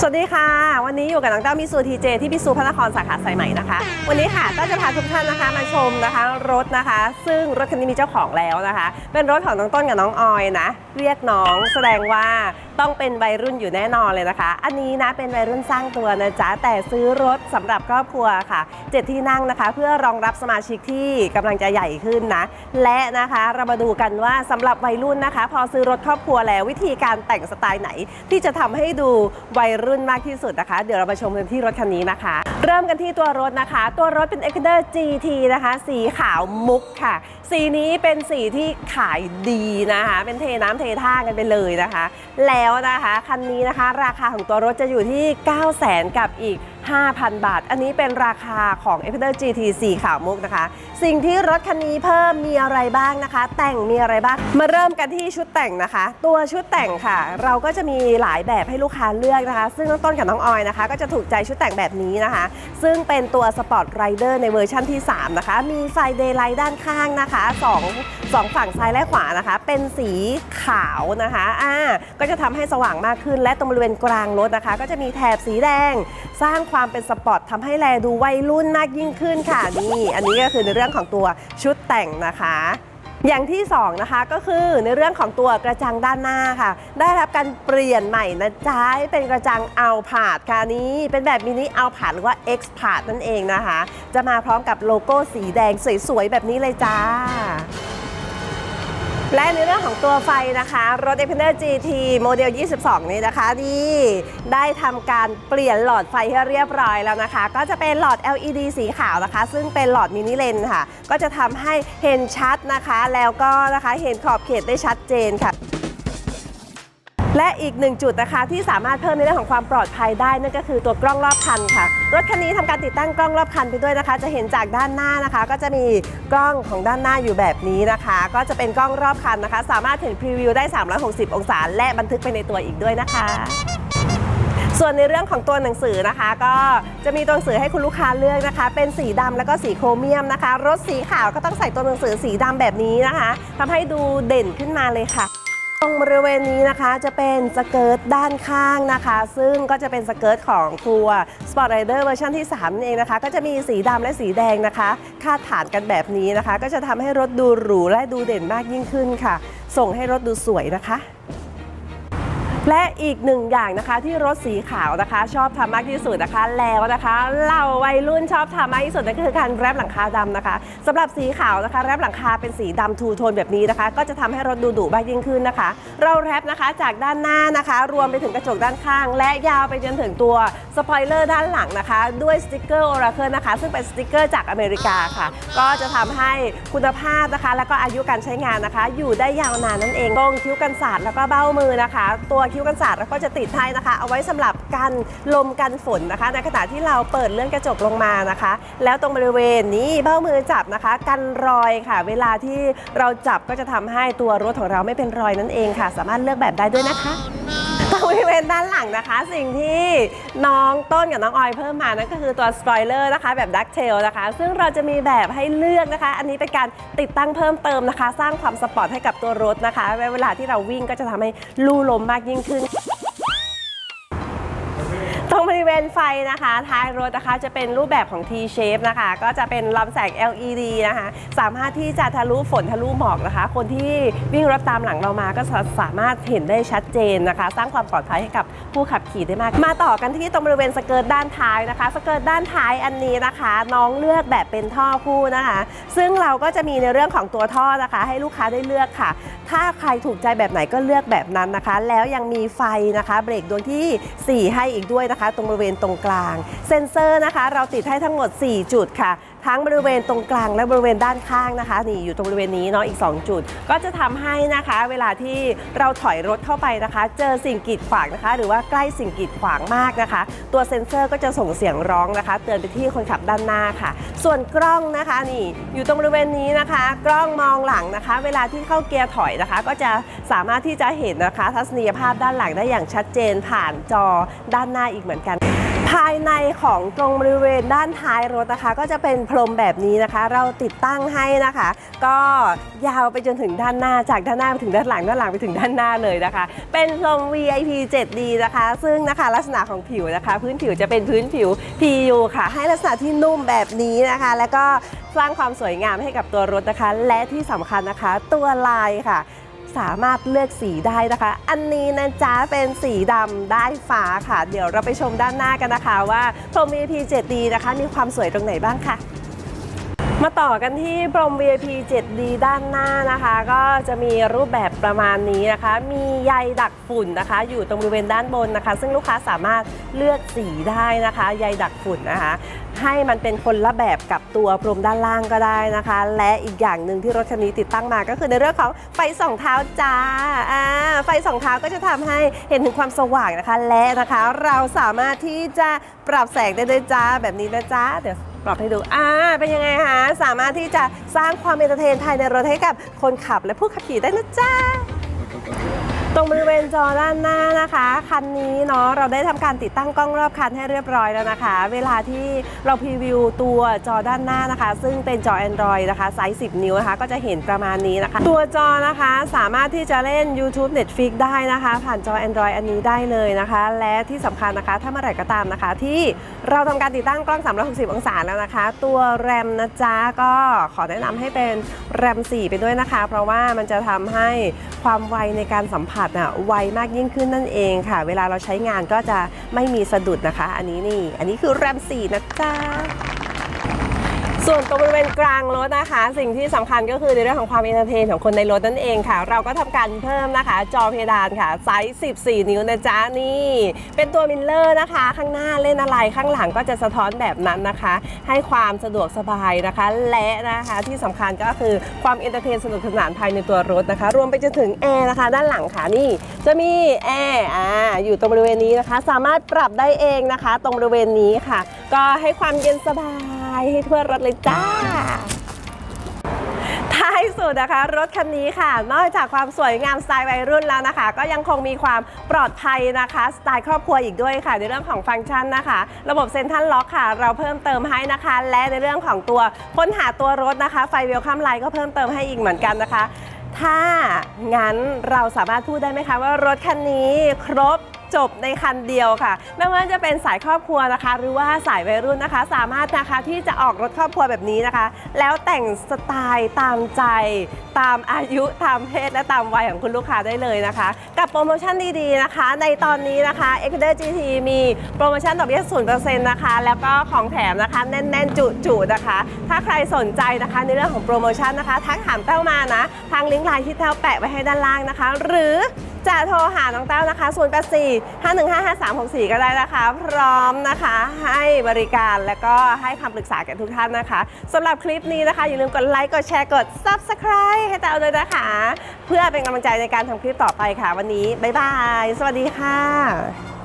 สวัสดีค่ะ วันนี้อยู่กับน้องเต้ามิซูทีเจที่มิซูพระนครสาขาสายใหม่นะคะ วันนี้ค่ะก็จะพาทุกท่านนะคะมาชมนะคะรถนะคะ ซึ่งรถคันนี้มีเจ้าของแล้วนะคะ เป็นรถของน้องต้นกับน้องออยนะ เรียกน้องแสดงว่า ต้องเป็นวัยรุ่นอยู่แน่นอนเลยนะคะ อันนี้นะเป็นวัยรุ่นสร้างตัวนะจ๊ะแต่ซื้อรถสำหรับครอบครัวค่ะเจ็ดที่นั่งนะคะ เพื่อรองรับสมาชิกที่กำลังจะใหญ่ขึ้นนะ และนะคะเรามาดูกันว่าสำหรับวัยรุ่นนะคะ พอซื้อรถครอบครัวแล้ววิธีการแต่งสไตล์ไหน ที่จะทำให้ดูวัยรุ่นมากที่สุดนะคะ เดี๋ยวเรามาชมกันที่รถคันนี้นะคะ เริ่มกันที่ตัวรถนะคะ ตัวรถเป็น e x p e r GT นะคะ สีขาวมุกค่ะ สีนี้เป็นสีที่ขายดีนะคะ เป็นเทน้ำเทท่ากันไปเลยนะคะ แล้วนะคะ คันนี้นะคะ ราคาของตัวรถจะอยู่ที่ 9 0 0 0 0นกับอีก 5,000 บาท อันนี้เป็นราคาของ e x p e r GT สีขาวมุกนะคะ สิ่งที่รถคันนี้เพิ่มมีอะไรบ้างนะคะ แต่งมีอะไรบ้าง มาเริ่มกันที่ชุดแต่งนะคะ ตัวชุดแต่งค่ะ เราก็จะมีหลายแบบให้ลูกค้าเลือกนะคะ ซึ่งน้องต้นกับน้องออยนะคะ ก็จะถูกใจชุดแต่งแบบนี้นะคะ ซึ่งเป็นตัว Sport Rider ในเวอร์ชั่นที่ 3 นะคะ มีไฟเดย์ไลท์ด้านข้างนะคะสองสองฝั่งซ้ายและขวานะคะ เป็นสีขาวนะคะอ่าก็จะทำให้สว่างมากขึ้นและตรงบริเวณกลางรถนะคะ ก็จะมีแถบสีแดงสร้างความความเป็นสปอร์ตทำให้แลดูวัยรุ่นมากยิ่งขึ้นค่ะนี่อันนี้ก็คือในเรื่องของตัวชุดแต่งนะคะอย่างที่สองนะคะก็คือในเรื่องของตัวกระจังด้านหน้าค่ะ ได้รับการเปลี่ยนใหม่นะจ๊ะเป็นกระจังเอัลพาดค่ะนี้ เป็นแบบมินิเอัลพาดหรือว่า X พาดนั่นเองนะคะ จะมาพร้อมกับโลโก้สีแดงสวยๆ แบบนี้เลยจ้า และในเรื่องของตัวไฟนะคะ รถ e x p e r GT โมเดล 22 นี้นะคะนี่ได้ทำการเปลี่ยนหลอดไฟให้เรียบร้อยแล้วนะคะ ก็จะเป็นหลอด LED สีขาวนะคะ ซึ่งเป็นหลอดมินิเลนค่ะ ก็จะทำให้เห็นชัดนะคะ แล้วก็นะคะเห็นขอบเขตได้ชัดเจนค่ะ และอีกหนึ่งจุดนะคะที่สามารถเพิ่มในเรื่องของความปลอดภัยได้นั่นก็คือตัวกล้องรอบคันค่ะ รถคันนี้ทำการติดตั้งกล้องรอบคันไปด้วยนะคะ จะเห็นจากด้านหน้านะคะ ก็จะมีกล้องของด้านหน้าอยู่แบบนี้นะคะ ก็จะเป็นกล้องรอบคันนะคะ สามารถเห็นพรีวิวได้ 360 องศา และบันทึกไปในตัวอีกด้วยนะคะส่วนในเรื่องของตัวหนังสือนะคะ ก็จะมีตัวหนังสือให้คุณลูกค้าเลือกนะคะ เป็นสีดำแล้วก็สีโครเมียมนะคะ รถสีขาวก็ต้องใส่ตัวหนังสือสีดำแบบนี้นะคะทำให้ดูเด่นขึ้นมาเลยค่ะ ตรงบริเวณนี้นะคะจะเป็นสเกิร์ตด้านข้างนะคะ ซึ่งก็จะเป็นสเกิร์ตของตัว Sport Rider เวอร์ชันที่3นั่นเองนะคะ ก็จะมีสีดำและสีแดงนะคะคาดฐานกันแบบนี้นะคะ ก็จะทำให้รถดูหรูและดูเด่นมากยิ่งขึ้นค่ะ ส่งให้รถดูสวยนะคะ และอีกหนึ่งอย่างนะคะที่รถสีขาวนะคะ ชอบทำมากที่สุดนะคะ แล้วนะคะเราวัยรุ่นชอบทำมากที่สุดนั่นก็คือการแรปหลังคาดำนะคะสำหรับสีขาวนะคะแรปหลังคาเป็นสีดำทูโทนแบบนี้นะคะ ก็จะทำให้รถดูดุมากยิ่งขึ้นนะคะ เราแรปนะคะจากด้านหน้านะคะ รวมไปถึงกระจกด้านข้าง และยาวไปจนถึงตัวสปอยเลอร์ด้านหลังนะคะ ด้วยสติกเกอร์โอราเคิลนะคะ ซึ่งเป็นสติกเกอร์จากอเมริกาค่ะ ก็จะทำให้คุณภาพนะคะ แล้วก็อายุการใช้งานนะคะ อยู่ได้ยาวนานนั่นเองตรงคิ้วกันสาดแล้วก็เบ้ามือนะคะ ตัวคิ้วกันสาดแล้วก็จะติดให้นะคะ เอาไว้สำหรับกันลมกันฝนนะคะ ในขณะที่เราเปิดเลื่อนกระจกลงมานะคะ แล้วตรงบริเวณนี้เบ้ามือจับนะคะ กันรอยค่ะ เวลาที่เราจับก็จะทำให้ตัวรถของเราไม่เป็นรอยนั่นเองค่ะ สามารถเลือกแบบได้ด้วยนะคะ บริเวณด้านหลังนะคะ สิ่งที่น้องต้นกับน้องออยเพิ่มมานั่นก็คือตัวสปอยเลอร์นะคะแบบดักเทลนะคะ ซึ่งเราจะมีแบบให้เลือกนะคะ อันนี้เป็นการติดตั้งเพิ่มเติมนะคะ สร้างความสปอร์ตให้กับตัวรถนะคะเวลาที่เราวิ่งก็จะทำให้ลู่ลมมากยิ่งขึ้น บริเวณไฟนะคะท้ายรถนะคะจะเป็นรูปแบบของ T shape นะคะ ก็จะเป็นลำแสง LED นะคะ สามารถที่จะทะลุฝนทะลุหมอกนะคะ คนที่วิ่งรถตามหลังเรามาก็สาสามารถเห็นได้ชัดเจนนะคะ สร้างความปลอดภัยให้กับผู้ขับขี่ได้มาก มาต่อกันที่ตรงบริเวณสเกิร์ตด้านท้ายนะคะ สเกิร์ตด้านท้ายอันนี้นะคะ น้องเลือกแบบเป็นท่อคู่นะคะ ซึ่งเราก็จะมีในเรื่องของตัวท่อนะคะ ให้ลูกค้าได้เลือกค่ะ ถ้าใครถูกใจแบบไหนก็เลือกแบบนั้นนะคะ แล้วยังมีไฟนะคะ เบรกดวงทีสี่4 ให้อีกด้วยนะคะตรงบริเวณตรงกลาง เซ็นเซอร์นะคะ เราติดให้ทั้งหมด 4 จุดค่ะ ทั้งบริเวณตรงกลางและบริเวณด้านข้างนะคะนี่อยู่ตรงบริเวณนี้เนาะอีก 2 จุด ก็จะทำให้นะคะเวลาที่เราถอยรถเข้าไปนะคะ เจอสิ่งกีดขวางนะคะ หรือว่าใกล้สิ่งกีดขวางมากนะคะ ตัวเซ็นเซอร์ก็จะส่งเสียงร้องนะคะ เตือนไปที่คนขับด้านหน้าค่ะ ส่วนกล้องนะคะนี่อยู่ตรงบริเวณนี้นะคะ กล้องมองหลังนะคะ เวลาที่เข้าเกียร์ถอยนะคะ ก็จะสามารถที่จะเห็นนะคะ ทัศนียภาพด้านหลังได้อย่างชัดเจนผ่านจอด้านหน้าอีกเหมือนกันายในของตรงบริเวณด้านท้ายรถนะคะ ก็จะเป็นพรมแบบนี้นะคะ เราติดตั้งให้นะคะ ก็ยาวไปจนถึงด้านหน้าจากด้านหน้าไปถึงด้านหลังด้านหลังไปถึงด้านหน้าเลยนะคะ เป็นพรม VIP 7D นะคะ ซึ่งนะคะลักษณะของผิวนะคะ พื้นผิวจะเป็นพื้นผิว PU ค่ะ ให้ลักษณะที่นุ่มแบบนี้นะคะ แล้วก็สร้างความสวยงามให้กับตัวรถนะคะ และที่สำคัญนะคะ ตัวลายค่ะ สามารถเลือกสีได้นะคะ อันนี้นะจ๊ะเป็นสีดำได้ฟ้าค่ะ เดี๋ยวเราไปชมด้านหน้ากันนะคะ ว่าพรม VIP 7D นะคะ มีความสวยตรงไหนบ้างค่ะ มาต่อกันที่พรม VIP 7D ด้านหน้านะคะ ก็จะมีรูปแบบประมาณนี้นะคะ มีใยดักฝุ่นนะคะ อยู่ตรงบริเวณด้านบนนะคะ ซึ่งลูกค้าสามารถเลือกสีได้นะคะ ใยดักฝุ่นนะคะ ให้มันเป็นคนละแบบกับตัวพรมด้านล่างก็ได้นะคะ และอีกอย่างหนึ่งที่รถคันนี้ติดตั้งมาก็คือในเรื่องของไฟส่องเท้าจ้าอ่าไฟส่องเท้าก็จะทำให้เห็นถึงความสว่างนะคะ และนะคะเราสามารถที่จะปรับแสงได้ด้วยจ้าแบบนี้นะจ้าเดี๋ยว ปรับให้ดูอ่าเป็นยังไงคะสามารถที่จะสร้างความเอนเตอร์เทนภายในรถให้กับคนขับและผู้ขับขี่ได้นะจ้า ตรงบริเวณจอด้านหน้านะคะ คันนี้เนาะเราได้ทำการติดตั้งกล้องรอบคันให้เรียบร้อยแล้วนะคะ เวลาที่เราพรีวิวตัวจอด้านหน้านะคะ ซึ่งเป็นจอ Android นะคะไซส์ 10 นิ้วนะคะ ก็จะเห็นประมาณนี้นะคะ ตัวจอนะคะสามารถที่จะเล่น YouTube Netflix ได้นะคะ ผ่านจอ Android อันนี้ได้เลยนะคะ และที่สำคัญนะคะ ถ้าเมื่อไหร่ก็ตามนะคะ ที่เราทำการติดตั้งกล้อง 360 องศาแล้วนะคะ ตัวแรมนะจ๊ะก็ขอแนะนำให้เป็นแรม 4 ไปด้วยนะคะ เพราะว่ามันจะทำให้ความไวในการสัมผัสอะไวมากยิ่งขึ้นนั่นเองค่ะ เวลาเราใช้งานก็จะไม่มีสะดุดนะคะ อันนี้นี่ อันนี้คือแรม4นะจ๊ะ ส่วนตรงบริเวณกลางรถนะคะ สิ่งที่สำคัญก็คือในเรื่องของความเอนเตอร์เทนของคนในรถนั่นเองค่ะ เราก็ทำการเพิ่มนะคะ จอเพดานค่ะไซส์ 14 นิ้วนะจ๊ะนี่ เป็นตัวมิลเลอร์นะคะ ข้างหน้าเล่นอะไรข้างหลังก็จะสะท้อนแบบนั้นนะคะ ให้ความสะดวกสบายนะคะ และนะคะที่สำคัญก็คือความเอนเตอร์เทนสนุกสนานภายในตัวรถนะคะ รวมไปจนถึงแอร์นะคะด้านหลังค่ะนี่ จะมีแอร์อ่าอยู่ตรงบริเวณนี้นะคะ สามารถปรับได้เองนะคะ ตรงบริเวณนี้ค่ะ ก็ให้ความเย็นสบายให้ทั่วรถเลยจ้า ท้ายสุดนะคะ รถคันนี้ค่ะ นอกจากความสวยงามสไตล์วัยรุ่นแล้วนะคะ ก็ยังคงมีความปลอดภัยนะคะ สไตล์ครอบครัวอีกด้วยค่ะ ในเรื่องของฟังก์ชันนะคะ ระบบเซ็นทรัลล็อกค่ะ เราเพิ่มเติมให้นะคะ และในเรื่องของตัวค้นหาตัวรถนะคะ ไฟเวลคัมไลน์ก็เพิ่มเติมให้อีกเหมือนกันนะคะถ้างั้นเราสามารถพูดได้ไหมคะว่ารถคันนี้ครบ จบในคันเดียวค่ะ ไม่ว่าจะเป็นสายครอบครัวนะคะ หรือว่าสายวัยรุ่นนะคะ สามารถนะคะที่จะออกรถครอบครัวแบบนี้นะคะ แล้วแต่งสไตล์ตามใจ ตามอายุตามเพศและตามวัยของคุณลูกค้าได้เลยนะคะ กับโปรโมชั่นดีๆนะคะ ในตอนนี้นะคะ e x p e r GT มีโปรโมชั่นดอกเบี้ย0%นะคะ แล้วก็ของแถมนะคะแน่นๆ จุๆนะคะ ถ้าใครสนใจนะคะในเรื่องของโปรโมชั่นนะคะทักถามแต้วมานะ ทางลิงก์ไลน์ที่แต้วแปะไว้ให้ด้านล่างนะคะ หรือ จะโทรหาน้องแต้วนะคะ0 8 4 5 1 5 5 3 6 4 ก็ได้นะคะ พร้อมนะคะ ให้บริการและก็ให้คำปรึกษาแก่ทุกท่านนะคะสำหรับคลิปนี้นะคะ อย่าลืมกดไลค์ กดแชร์ กด Subscribe ให้แต้วด้วยนะคะ เพื่อเป็นกำลังใจในการทำคลิปต่อไปค่ะ วันนี้ บ๊ายบาย สวัสดีค่ะ